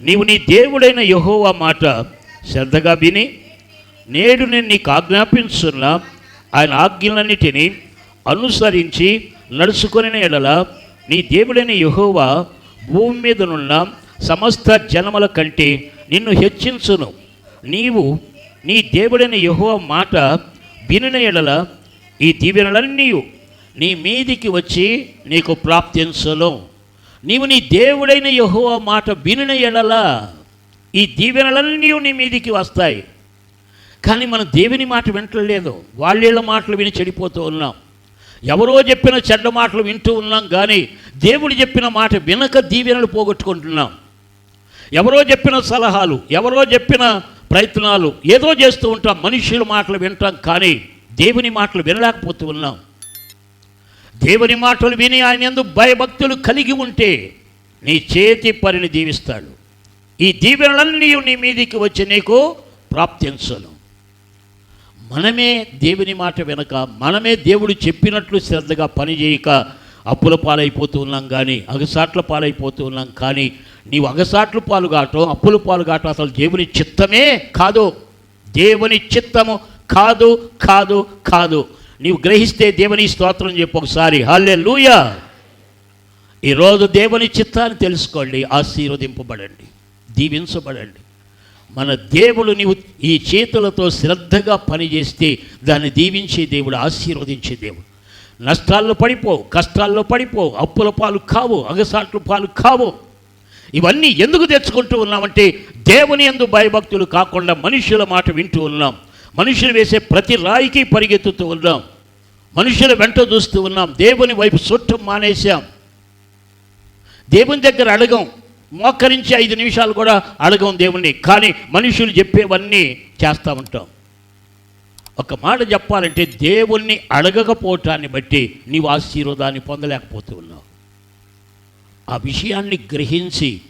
నీవు నీ దేవుడైన యహోవా మాట శ్రద్ధగా విని నేడు నేను నీకు ఆజ్ఞాపించున్న ఆయన ఆజ్ఞలన్నిటినీ అనుసరించి నడుచుకుని ఎడల నీ దేవుడైన యహోవా భూమి మీదనున్న సమస్త జనముల కంటే నిన్ను హెచ్చించును. నీవు నీ దేవుడైన యహోవ మాట వినిన ఎడల ఈ దీవెనలన్నీ నీ మీదికి వచ్చి నీకు ప్రాప్తించను. నీవు నీ దేవుడైన యహో మాట వినిన ఎడల ఈ దీవెనలన్నీ నీ మీదికి వస్తాయి. కానీ మనం దేవుని మాట వింటలేదు. వాళ్ళేళ్ళ మాటలు విని చెడిపోతూ ఉన్నాం. ఎవరో చెప్పిన చెడ్డ మాటలు వింటూ ఉన్నాం కానీ దేవుడు చెప్పిన మాట వినక దీవెనలు పోగొట్టుకుంటున్నాం. ఎవరో చెప్పిన సలహాలు ఎవరో చెప్పిన ప్రయత్నాలు ఏదో చేస్తూ ఉంటాం మనుషుల మాటలు వింటాం కానీ దేవుని మాటలు వినలేకపోతూ ఉన్నాం. దేవుని మాటలు విని ఆయన ఎందు భయభక్తులు కలిగి ఉంటే నీ చేతి పనిని దీవిస్తాడు. ఈ దీవెనలన్నీ నీ మీదికి వచ్చి నీకు ప్రాప్తించను. మనమే దేవుని మాట వెనక మనమే దేవుడు చెప్పినట్లు శ్రద్ధగా పని చేయక అప్పుల పాలైపోతూ ఉన్నాం కానీ అగసాట్ల పాలైపోతూ ఉన్నాం కానీ నీవు అగసాట్లు పాలు కావటం అప్పుల పాలు కావటం అసలు దేవుని చిత్తమే కాదు. దేవుని చిత్తము కాదు కాదు కాదు. నీవు గ్రహిస్తే దేవుని స్తోత్రం చెప్పు ఒకసారి. హల్లే ఈరోజు దేవుని చిత్తాన్ని తెలుసుకోండి ఆశీర్వదింపబడండి దీవించబడండి. మన దేవుడు నీవు ఈ చేతులతో శ్రద్ధగా పనిచేస్తే దాన్ని దీవించే దేవుడు ఆశీర్వదించే దేవుడు. నష్టాల్లో పడిపోవు కష్టాల్లో పడిపోవు అప్పుల పాలు కావు అగసాట్ల పాలు కావు. ఇవన్నీ ఎందుకు తెచ్చుకుంటూ ఉన్నామంటే దేవుని ఎందు భయభక్తులు కాకుండా మనుషుల మాట వింటూ ఉన్నాం. మనుషులు వేసే ప్రతి రాయికి పరిగెత్తుతూ ఉన్నాం. మనుషుల వెంట చూస్తూ ఉన్నాం. దేవుని వైపు చుట్టం మానేశాం. దేవుని దగ్గర అడగం. మోకరించి ఐదు నిమిషాలు కూడా అడగం దేవుణ్ణి. కానీ మనుషులు చెప్పేవన్నీ చేస్తూ ఉంటాం. ఒక మాట చెప్పాలంటే దేవుణ్ణి అడగకపోవటాన్ని బట్టి నీవు ఆశీర్వాదాన్ని పొందలేకపోతూ ఉన్నావు. ఆ విషయాన్ని గ్రహించి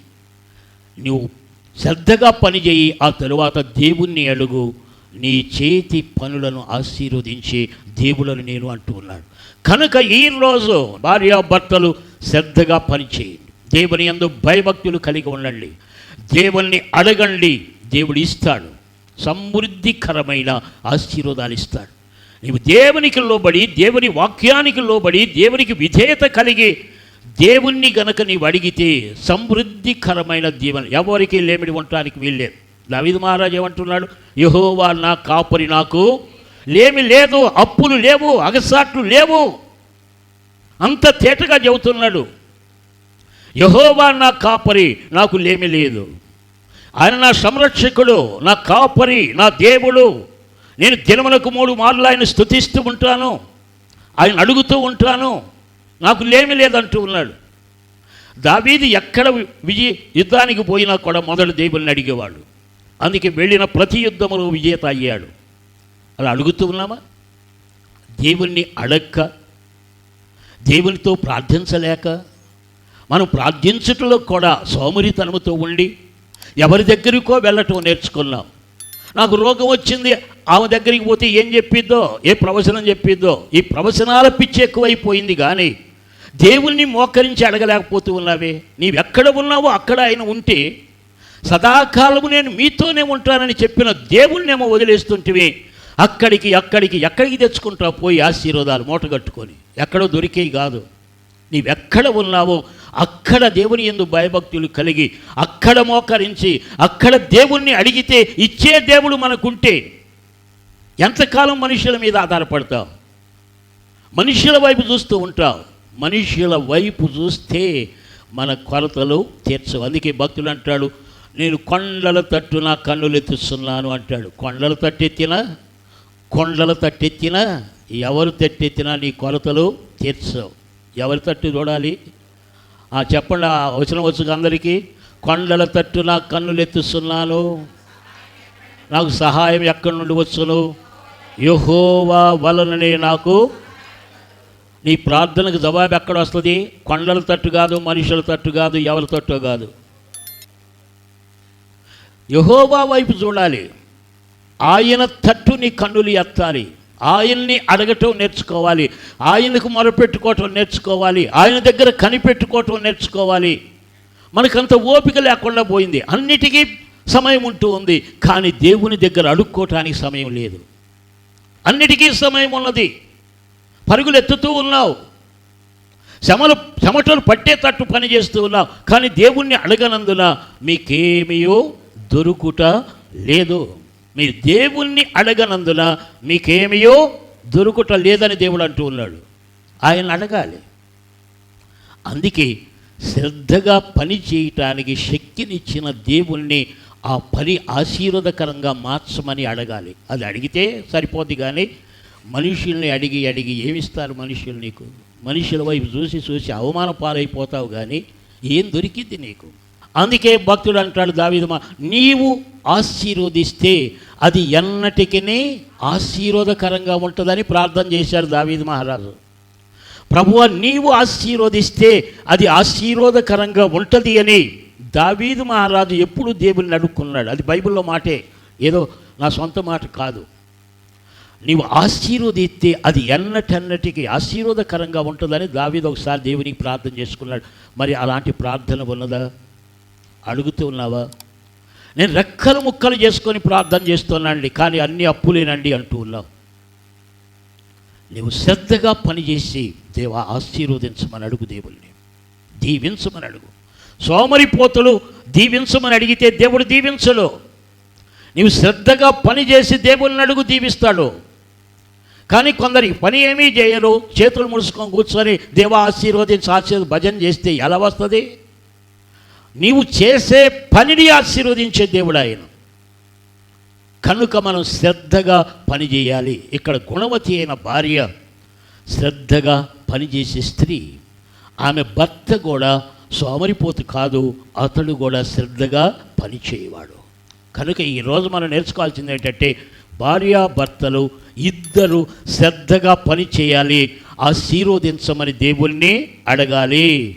నువ్వు శ్రద్ధగా పనిచేయి. ఆ తరువాత దేవుణ్ణి అడుగు. నీ చేతి పనులను ఆశీర్వదించి దేవులను నేను అంటూ ఉన్నాడు. కనుక ఈరోజు భార్యాభర్తలు శ్రద్ధగా పనిచేయండి. దేవుని యందు భయభక్తులు కలిగి ఉండండి. దేవుణ్ణి అడగండి. దేవుడు ఇస్తాడు. సమృద్ధికరమైన ఆశీర్వాదాలు ఇస్తాడు. నీవు దేవునికి లోబడి దేవుని వాక్యానికి లోబడి దేవునికి విధేయత కలిగి దేవుణ్ణి గనక నీవు అడిగితే సమృద్ధికరమైన దీవెన ఎవరికి లేమిడి ఉండటానికి వీల్లేదు. దావీదు మహారాజు ఏమంటున్నాడు? యహోవా నా కాపరి నాకు లేమి లేదు అప్పులు లేవు అగసాట్లు లేవు. అంత తేటగా చెబుతున్నాడు. యహోవా నా కాపరి నాకు లేమి లేదు. ఆయన నా సంరక్షకుడు నా కాపరి నా దేవుడు. నేను దినములకు మూడు మార్లు ఆయన స్థుతిస్తూ ఉంటాను. ఆయన అడుగుతూ ఉంటాను. నాకు లేమి లేదంటూ ఉన్నాడు. దావీది ఎక్కడ విజయ యుద్ధానికి పోయినా కూడా మొదటి దేవుని అడిగేవాడు. అందుకే వెళ్ళిన ప్రతి యుద్ధంలో విజేత అయ్యాడు. అలా అడుగుతూ ఉన్నామా? దేవుణ్ణి అడక్క దేవునితో ప్రార్థించలేక మనం ప్రార్థించటంలో కూడా సోమరితనముతో ఉండి ఎవరి దగ్గరికో వెళ్ళటం నేర్చుకున్నాం. నాకు రోగం వచ్చింది ఆమె దగ్గరికి పోతే ఏం చెప్పిద్దో ఏ ప్రవచనం చెప్పిద్దో ఈ ప్రవచనాల పిచ్చి ఎక్కువైపోయింది కానీ దేవుణ్ణి మోకరించి అడగలేకపోతూ ఉన్నావే. నీవెక్కడ ఉన్నావో అక్కడ ఆయన ఉంటే సదాకాలము నేను మీతోనే ఉంటానని చెప్పిన దేవుణ్ణేమో వదిలేస్తుంటివి. అక్కడికి అక్కడికి ఎక్కడికి తెచ్చుకుంటావు పోయి ఆశీర్వాదాలు మూటగట్టుకొని ఎక్కడో దొరికేవి కాదు. నీవెక్కడ ఉన్నావో అక్కడ దేవుని ఎందు భయభక్తులు కలిగి అక్కడ మోకరించి అక్కడ దేవుణ్ణి అడిగితే ఇచ్చే దేవుడు మనకుంటే ఎంతకాలం మనుషుల మీద ఆధారపడతావు? మనుషుల వైపు చూస్తూ ఉంటావు. మనుషుల వైపు చూస్తే మన కొరతలు తీర్చవు. అందుకే భక్తులు అంటాడు నేను కొండల తట్టు నా కన్నులు ఎత్తుస్తున్నాను అంటాడు. కొండల తట్టెత్తినా? కొండల తట్టెత్తినా? ఎవరు తట్టెత్తినా నీ కొరతలు తీర్చవు. ఎవరి తట్టు చూడాలి? ఆ చెప్పండి ఆ వచనం వచ్చు అందరికీ. కొండల తట్టు నా కన్నులు ఎత్తుస్తున్నాను. నాకు సహాయం ఎక్కడి నుండి వచ్చును? యహోవా వలననే నాకు. నీ ప్రార్థనకు జవాబు ఎక్కడ వస్తుంది? కొండల తట్టు కాదు మనుషుల తట్టు కాదు ఎవరి తట్టు కాదు. యహోవా వైపు చూడాలి. ఆయన తట్టు నీ కన్నులు ఎత్తాలి. ఆయన్ని అడగటం నేర్చుకోవాలి. ఆయనకు మొరపెట్టుకోవటం నేర్చుకోవాలి. ఆయన దగ్గర కనిపెట్టుకోవటం నేర్చుకోవాలి. మనకంత ఓపిక లేకుండా పోయింది. అన్నిటికీ సమయం ఉంటూ ఉంది. కానీ దేవుని దగ్గర అడుక్కోవటానికి సమయం లేదు. అన్నిటికీ సమయం ఉన్నది. పరుగులు ఎత్తుతూ ఉన్నావు. శ్రమలు చెమటలు పట్టేటట్టు పని చేస్తూ ఉన్నావు. కానీ దేవుణ్ణి అడగనందున మీకేమియో దొరుకుట లేదు. మీరు దేవుణ్ణి అడగనందున మీకేమియో దొరుకుట లేదని దేవుడు అంటూ ఉన్నాడు. ఆయన అడగాలి. అందుకే శ్రద్ధగా పని చేయటానికి శక్తినిచ్చిన దేవుణ్ణి ఆ పని ఆశీర్వదకరంగా మార్చమని అడగాలి. అది అడిగితే సరిపోద్ది కానీ మనుషుల్ని అడిగి అడిగి ఏమిస్తారు మనుషులు నీకు? మనుషుల వైపు చూసి చూసి అవమాన పాలైపోతావు కానీ ఏం దొరికింది నీకు? అందుకే భక్తుడు అంటాడు దావిదమా నీవు ఆశీర్వదిస్తే అది ఎన్నటికీ ఆశీర్వాదకరంగా ఉంటుందని ప్రార్థన చేశారు దావీద్ మహారాజు. ప్రభువ నీవు ఆశీర్వదిస్తే అది ఆశీర్వాదకరంగా ఉంటుంది అని దావీదు మహారాజు ఎప్పుడు దేవుని అడుక్కున్నాడు. అది బైబిల్లో మాటే ఏదో నా సొంత మాట కాదు. నీవు ఆశీర్వదిస్తే అది ఎన్నటన్నటికి ఆశీర్వాదకరంగా ఉంటుందని దావీదు ఒకసారి దేవునికి ప్రార్థన చేసుకున్నాడు. మరి అలాంటి ప్రార్థన ఉన్నదా? అడుగుతూ ఉన్నావా? నేను రెక్కలు ముక్కలు చేసుకొని ప్రార్థన చేస్తున్నానండి కానీ అన్ని అప్పులేనండి అంటూ ఉన్నావు. నీవు శ్రద్ధగా పనిచేసి దేవా ఆశీర్వదించమని అడుగు దేవుల్ని దీవించమని అడుగు. సోమరిపోతులు దీవించమని అడిగితే దేవుడు దీవించడు. నీవు శ్రద్ధగా పనిచేసి దేవుళ్ళని అడుగు దీవిస్తాడు. కానీ కొందరికి పని ఏమీ చేయరు చేతులు ముడుచుకొని కూర్చొని దేవా ఆశీర్వదించి ఆశీర్వ భజన చేస్తే ఎలా వస్తుంది? నీవు చేసే పనిని ఆశీర్వదించే దేవుడు ఆయన కనుక మనం శ్రద్ధగా పనిచేయాలి ఇక్కడ గుణవతి అయిన భార్య శ్రద్ధగా పనిచేసే స్త్రీ ఆమె భర్త కూడా సోమరిపోతు కాదు అతడు కూడా శ్రద్ధగా పనిచేయవాడు కనుక ఈరోజు మనం నేర్చుకోవాల్సింది ఏంటంటే భార్యాభర్తలు ఇద్దరు శ్రద్ధగా పని చేయాలి ఆశీర్వదించమని దేవుణ్ణి అడగాలి.